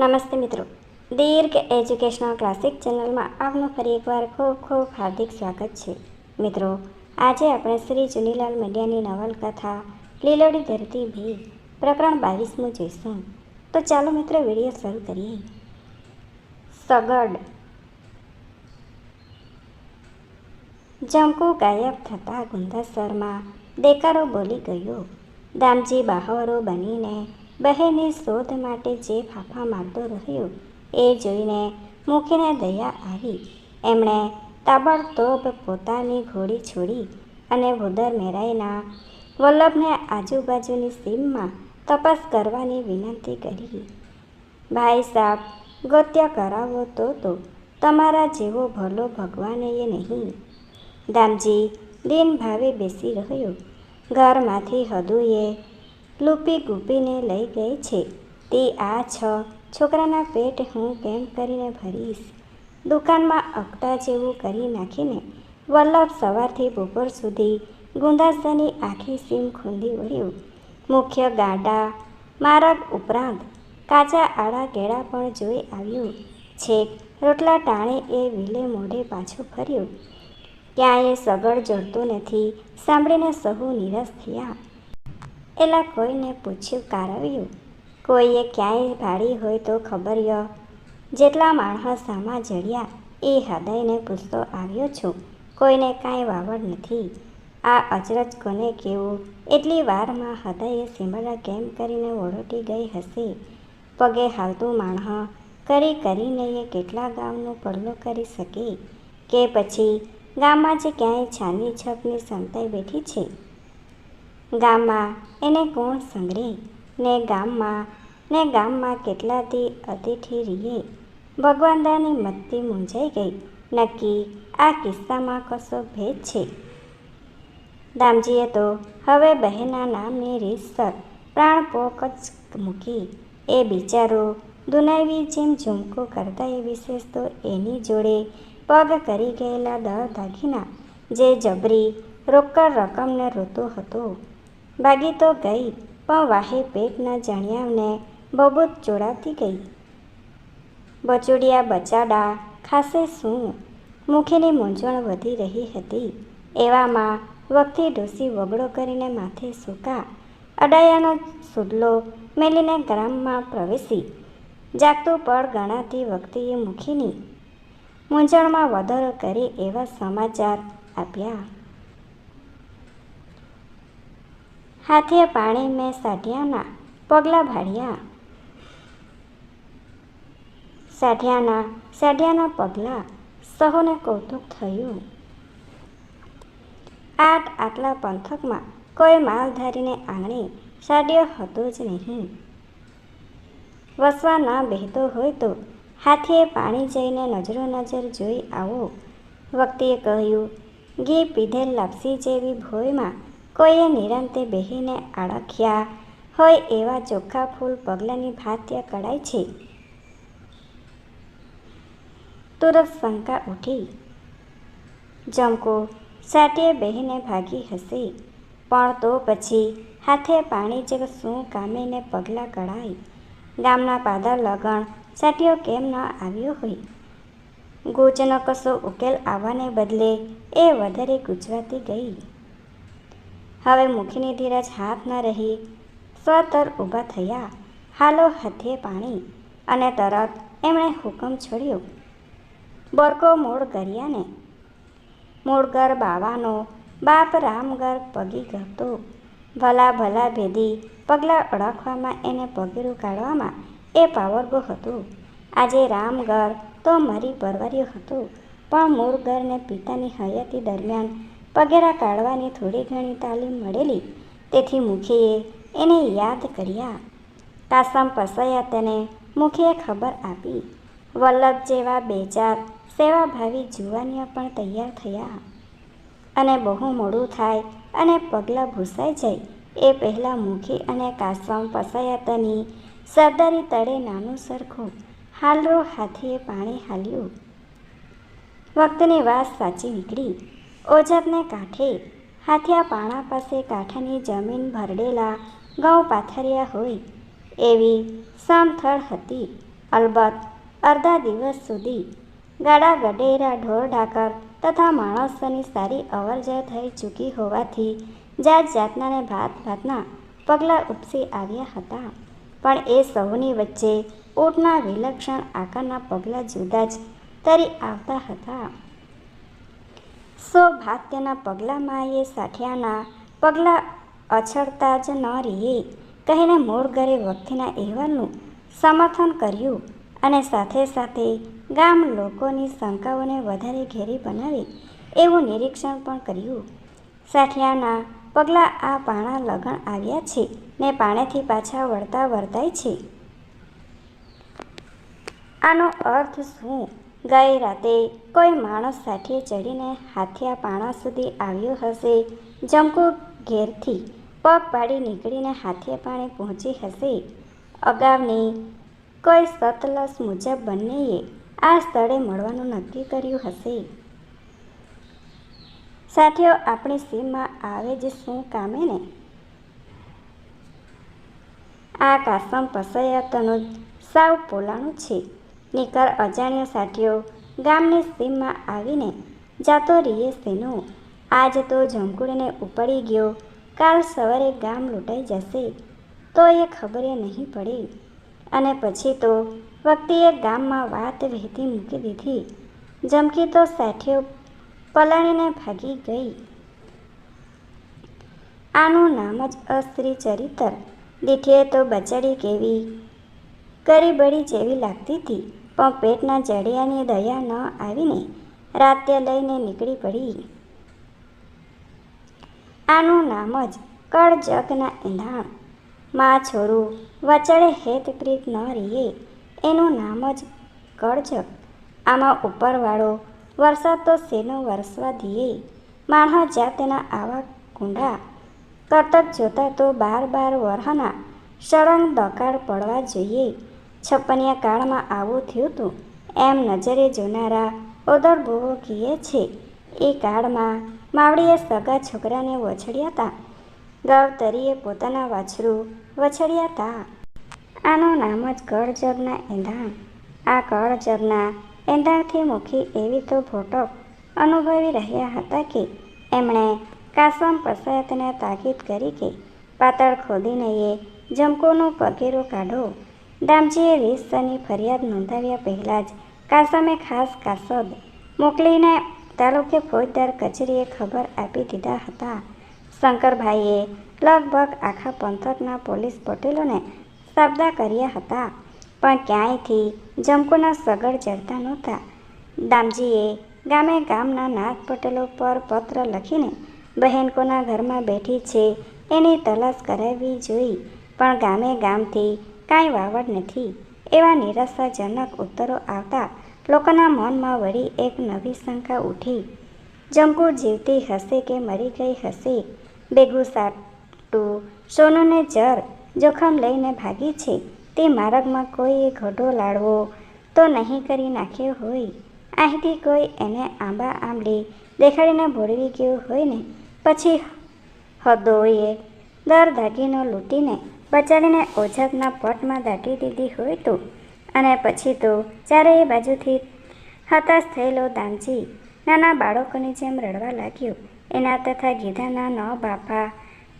નમસ્તે મિત્રો. દીર્ઘ educational classic ચેનલમાં આપનું ફરી એકવાર ખૂબ ખૂબ હાર્દિક સ્વાગત છે. મિત્રો, આજે આપણે શ્રી ચુનીલાલ મીડિયાની નવલકથા, લીલોડી ધરતી ભી પ્રકરણ બાવીસમું જોઈશું. તો ચાલો મિત્રો, વીડિયો શરૂ કરીએ. સગડ. જંકુ ગાયબ થતાં ગુંદાસરમાં દેકારો બોલી ગયો, દામજી, બાહવરો બનીને બહેની શોધ માટે જે ફાફા મારતો રહ્યો, એ જોઈને મુખીને દયા આવી. એમણે તાબડતોબ પોતાની ઘોડી છોડી અને ભૂદર મેરાઈના વલ્લભને આજુબાજુની સીમમાં તપાસ કરવાની વિનંતી કરી. ભાઈ સાહેબ ગત્ય કરાવો તો તો, તમારા જેવો ભલો ભગવાને એ નહીં. દામજી દિન ભાવે બેસી રહ્યો. ઘરમાંથી હદુએ લૂપી ગુપીને લઈ ગઈ છે. તે આ છ. છોકરાના પેટ હું કેમ કરીને ભરીશ? દુકાનમાં અકટા જેવું કરી નાખીને વલ્લભ સવારથી બપોર સુધી ગુંદાસની આખી સીમ ખૂંદી વળ્યું. મુખ્ય ગાડા, મારગ ઉપરાંત કાચા આડા કેળા પણ જોઈ આવ્યું. છેક, રોટલા ટાણે એ વિલે મોઢે પાછું ફર્યું. ક્યાંય સગડ જડતું નથી. સાંભળીને સહુ નિરાશ થયા. એલા કોઈને પૂછ્યું કારવ્યું, કોઈએ ક્યાંય ભાડી હોય તો ખબર ય. જેટલા માણસ સામા જડ્યા, એ હૃદયને પૂછતો આવ્યો છું, કોઈને કાંઈ વાવડ નથી. આ અચરજ કોને કેવું? એટલી વારમાં હૃદયે સિમરા કેમ કરીને ઓળોટી ગઈ હશે? પગે હાલતું માણહ કરી કરીને એ કેટલા ગામનું પડલો કરી શકે? કે પછી ગામમાં જ ક્યાંય છાની છપની સંતાઈ બેઠી છે? ગામમાં એને કોણ સંગરે ને ગામમાં ને ગામમાં કેટલાથી અતિથિ રીએ ભગવાનદાની મત્તી મૂંઝાઈ ગઈ. નક્કી આ કિસ્સામાં કશો ભેદ છે? દામજીએ તો હવે બહેના નામની રીતસર પ્રાણપોક જ મૂકી. એ બિચારો દુનાવી જેમ ઝુમકો કરતા એ વિશેષ તો એની જોડે પગ કરી ગયેલા દળ દાગીના જે જબરી રોકડ રકમને રોતો હતો. ભાગી તો ગઈ, પણ વાહે પેટના જાણ્યાને બબૂત ચોડાતી ગઈ. બચોડિયા બચાડા, ખાસે શું? મુખીની મૂંઝવણ વધી રહી હતી. એવામાં વખતે ડોસી વગડો કરીને માથે સૂકા, અડાયાનો સુડલો મેલીને ગ્રામમાં પ્રવેશી. જાગતું પળ ગણાતી વખતે મુખીની મૂંઝવણમાં વધારો કરી એવા સમાચાર આપ્યા. હાથે પાણી મેં સાઢિયાના પગલાં ભાડ્યા. સાઢિયાના સાઢિયાના પગલાં, સહોને કૌતુક થયું. આઠ આટલા પંથકમાં કોઈ માલધારીને આંગણે સાડ્યો હતો જ નહીં. વસવા ના બેહતો હોય તો હાથીએ પાણી જઈને નજરો નજર જોઈ આવો. વખતે કહ્યું, ઘી પીધેલ લાપસી જેવી ભોયમાં કોઈએ નિરાંતે બેહીને આળખ્યા. હોય એવા ચોખ્ખા ફૂલ પગલાંની ભાત્ય કડાય છે. તુરત શંકા ઉઠી. જમકો, સાટીએ બહેને ભાગી હશે. પણ તો પછી હાથે પાણી જ શું કામીને પગલાં કળાય ગામના પાદર લગણ સાટીઓ કેમ ન આવ્યો હોય? ગોચનો કશો ઉકેલ આવવાને બદલે એ વધારે ગુજરાતી ગઈ. હવે મુખીની ધીરજ હાથ ન રહી. સ્વતર ઊભા થયા. હાલો હાથે પાણી અને તરત એમણે હુકમ છોડ્યો. બોરકો મૂળ ગરિયાને. મૂળગર બાવાનો. બાપ રામગર પગી ગતો. ભલા ભલા ભેદી પગલાં ઓળખવામાં એને પગેરું કાઢવામાં એ પાવરગો હતો. આજે રામગર તો મરી પરવર્યું હતું. પણ મૂળગરને પિતાની હયાતી દરમિયાન પગેરા કાઢવાની થોડી ઘણી તાલીમ મળેલી. તેથી મુખીએ એને યાદ કર્યા. કાસમ પસાયા તેને મુખીએ ખબર આપી. વલ્લભ જેવા બે ચાર સેવાભાવી જુવાનીઓ પણ તૈયાર થયા. અને બહુ મોડું થાય અને પગલાં ભૂસાઈ જાય, એ પહેલાં મુખી અને કાસમ પસાયાતની સરદારી તળે નાનું સરખું હાલરો હાથીએ પાણી હાલ્યું. વખતની વાત સાચી નીકળી. ઓજતને કાંઠે હાથિયા પાણા પાસે કાંઠાની જમીન ભરડેલા ઘઉં પાથર્યા હોય એવી સમથળ હતી. અલબત્ત અડધા દિવસ સુધી ગાડા ગડેરા ઢોર ઢાકર તથા માણસોની સારી અવરજવ થઈ ચૂકી હોવાથી જાત જાતનાને ભાત ભાતના પગલાં ઉપસી આવ્યા હતા. પણ એ સૌની વચ્ચે ઊંટના વિલક્ષણ આકારના પગલાં જુદા જ તરી આવતા હતા. સૌભાગ્યના પગલાંમાં એ સાઠિયાના પગલાં અછડતા જ ન રહીએ. કહીને મૂળ ઘરે વખતના અહેવાલનું સમર્થન કર્યું અને સાથે સાથે ગામ લોકોની શંકાઓને વધારે ઘેરી બનાવે એવું નિરીક્ષણ પણ કર્યું. સાઠિયાના પગલાં આ પાણા લગણ આવ્યા છે ને પાણેથી પાછા વળતા વર્તાય છે. આનો અર્થ શું? ગઈ રાતે કોઈ માણસ સાથે ચડીને હાથિયા પાણા સુધી આવ્યો હશે. જમકુ ઘેરથી પગ પાડી નીકળીને હાથિયા પાણી પહોંચી હશે. અગાઉની કોઈ સતલસ મુજબ બંનેએ આ સ્થળે મળવાનું નક્કી કર્યું હશે. સાથીઓ, આપણી સીમમાં આવે જ શું કામે ને? આ કાસમ પસૈયાતનું સાવ પોલાણું છે. નીકર અજાણ્યા સાથીઓ, ગામની સીમમાં આવીને જાતો રહીએ શેનો? આજ તો જમકુડીને ઉપડી ગયો. કાલ સવારે ગામ લૂંટાઈ જશે તો એ ખબરે નહીં પડી. અને પછી તો વખતીએ ગામમાં વાત વહેતી મૂકી દીધી. જમકી તો સાઠીઓ પલાણીને ભાગી ગઈ. આનું નામ જ અસ્ત્રી ચરિત્ર. દીઠીએ તો બચાડી કેવી કરી બળી જેવી લાગતી હતી. પણ પેટના જડિયાની દયા ન આવીને રાત્રે લઈને નીકળી પડી. આનું નામ જ કળજગના એંધાણમાં છોરું વચડે હેતપ્રીત ન રહીએ. એનું નામ જ કળજગ. આમાં ઉપરવાળો વરસાદ તો શેનો વરસવા દીએ માણસ જાતના આવા કુંડા કરતક જોતા તો બાર બાર વરહના સળંગ દકાળ પડવા જોઈએ. છપ્પનિયા કાળમાં આવું થયું હતું એમ નજરે જોનારા ઓદરભુવો કીએ છે. એ કાળમાં માવડીએ સગા છોકરાને વછડ્યા હતા ગાવતરીએ પોતાના વાછરું વછડ્યા હતા આનું નામ જ કળજગના એંધાણ. આ કળજગના એંધાણથી મુખી એવી તો ભોટક અનુભવી રહ્યા હતા કે એમણે કાસમ પસાયતને તાકીદ કરી કે પાતળ ખોદીને એ જમકોનું પગેરું કાઢો. દામજીએ રીતસરની ફરિયાદ નોંધાવ્યા પહેલાં જ કાસમે ખાસ કાસદ મોકલીને તાલુકે ફોજદાર કચેરીએ ખબર આપી દીધા હતા. શંકરભાઈએ લગભગ આખા પંથકના પોલીસ પટેલોને સાબદા કર્યા હતા, પણ ક્યાંયથી જમકોના સગડ ચડતા નહોતા. દામજીએ ગામે ગામના નાથ પટેલો પર પત્ર લખીને બહેન કોના ઘરમાં બેઠી છે એની તલાશ કરાવવી જોઈ, પણ ગામે ગામથી કાંઈ વાવડ નથી. એવા નિરાશાજનક ઉત્તરો આવતા લોકોના મનમાં વળી એક નવી શંકા ઉઠી. જમકુ જીવતી હશે કે મરી ગઈ હશે? બેગુસાટુ સાટું, સોનુને જર, જોખમ લઈને ભાગી છે? તે માર્ગમાં કોઈએ ઘડો લાડવો તો નહીં કરી નાખ્યો હોય? અહીંથી કોઈ એને આંબા આંબલી દેખાડીને ભોળવી ગયું હોય ને? પછી હદોએ દર દાગીનો લૂંટીને બચાડીને ઓઝાકના પટમાં દાટી દીધી હોય તો? અને પછી તો ચારેય બાજુથી હતાશ થયેલો દામજી નાના બાળકોની જેમ રડવા લાગ્યો. એના તથા ગીધાના ન બાપા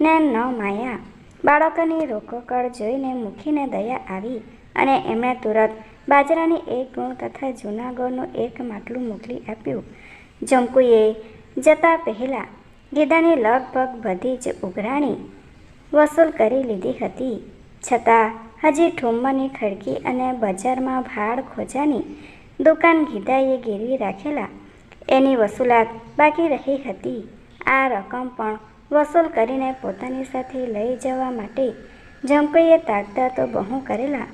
ને ન માયા બાળકોની રોકોકળ જોઈને મૂકીને દયા આવી અને એમણે તુરત બાજરાની એક ગુણ તથા જૂના ગુણનું એક માટલું મોકલી આપ્યું. જમકુએ જતા પહેલાં ગીધાની લગભગ બધી જ ઉઘરાણી વસૂલ કરી લીધી હતી. છતાં, હજી ઠુમ્મની ખડકી અને બજારમાં ભાડ ખોજાની દુકાન ગીધાએ ગીરવી રાખેલા. એની વસૂલાત બાકી રહી હતી. આ રકમ પણ વસૂલ કરીને પોતાની સાથે લઈ જવા માટે જમકઈએ તાકતા તો બહુ કરેલા.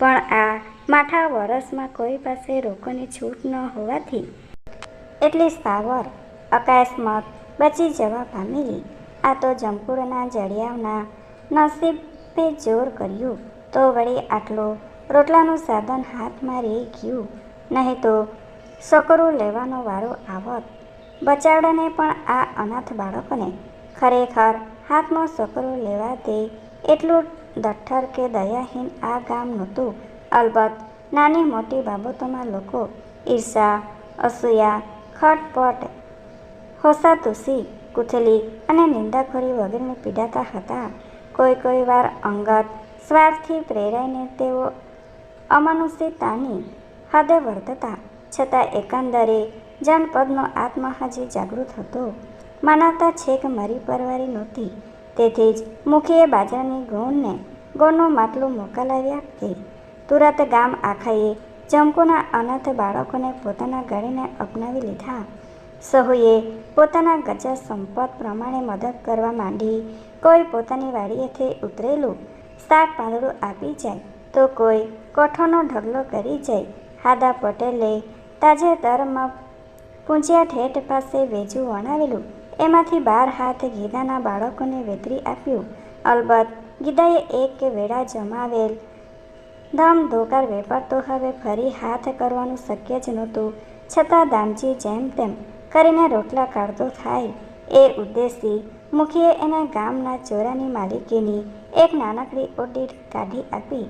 પણ આ માઠા વરસમાં કોઈ પાસે રોકોની છૂટ ન હોવાથી એટલી સાવર અકસ્માત બચી જવા પામેલી. આ તો જમપુરના જડિયાવના નસીબે જોર કર્યું. તો વળી આટલો રોટલાનું સાધન હાથમાં રહી ગયું. નહીં તો સકરું લેવાનો વારો આવત. બચાવડાને પણ આ અનાથ બાળકોને ખરેખર હાથમાં સકરું લેવા દે એટલું દઠ્ઠર કે દયાહીન આ ગામ નહોતું. અલબત્ત નાની મોટી બાબતોમાં લોકો ઈર્ષા, અસૂયા, ખટપટ, હોસાતુસી કુથલી અને નિંદાખોરી વગેરેને પીડાતા હતા. કોઈ કોઈ વાર અંગત સ્વાર્થથી પ્રેરાઈને તેઓ અમાનુષિકતાની હદે વર્તતા, છતાં એકંદરે જનપદનો આત્મા હજી જાગૃત હતો. મનાતા છેક મરી પરવારી નહોતી. તેથી જ મુખીએ બાજરાની ગૌણને ગૌણનું માટલું મોકલાવી કે તુરત ગામ આખાએ જમકુના અનાથ બાળકોને પોતાના ગળીને અપનાવી લીધા. સહુએ પોતાના ગજા સંપત પ્રમાણે મદદ કરવા માંડી. કોઈ પોતાની વાડીએથી ઉતરેલું શાક પાંદડું આપી જાય તો કોઈ કોઠોનો ઢગલો કરી જાય. હાદા પટેલે તાજેતરમાં પૂંજિયા ઠેઠ પાસે વેજું વણાવેલું. એમાંથી બાર હાથ ગીદાના બાળકોને વેતરી આપ્યું. અલબત્ત ગીદાએ એક વેળા જમાવેલ ધમ ધોકાર વેપાર તો હવે ફરી હાથ કરવાનું શક્ય જ નહોતું. છતાં દામજી જેમ તેમ કરીને રોટલા કાઢતો થાય. એ ઉદ્દેશથી મુખીએ એના ગામના ચોરાની માલિકીની એક નાનકડી ઓટી કાઢી આપી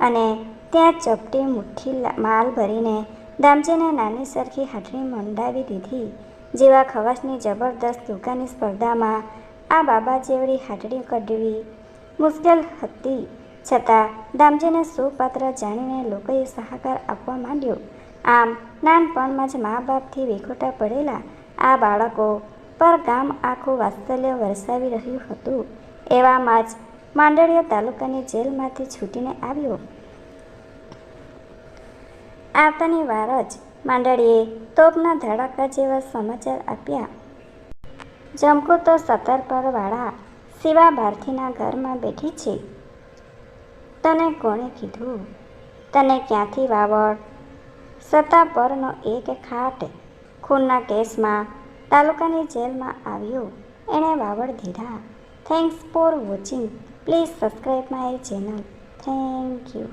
અને ત્યાં ચપટી મુઠ્ઠી માલ ભરીને દામજીને નાની સરખી હાથણી મંડાવી દીધી. જેવા ખવાસની જબરદસ્ત દુકાની સ્પર્ધામાં આ બાબા જેવડી હાટડી કઢવી મુશ્કેલ હતી. છતાં દામજીને સુપાત્ર જાણીને લોકોએ સહકાર આપવા માંડ્યો. આમ નાનપણમાં જ મા બાપથી વિખોટા પડેલા આ બાળકો પર ગામ આખું વાત્સલ્ય વરસાવી રહ્યું હતું. એવામાં જ માંડળીયા તાલુકાની જેલમાંથી છૂટીને આવ્યો. આવતાની વાર જ માંડળીએ તોપના ધડાકા જેવા સમાચાર આપ્યા. જમકો તો સતર પરવાળા શિવા ભારતીના ઘરમાં બેઠી છે. તને કોણે કીધું? તને ક્યાંથી વાવડ? સત્તા પરનો એક ખાટ ખૂનના કેસમાં તાલુકાની જેલમાં આવ્યો. એણે વાવડ દીધા. Thanks for watching please subscribe my channel thank you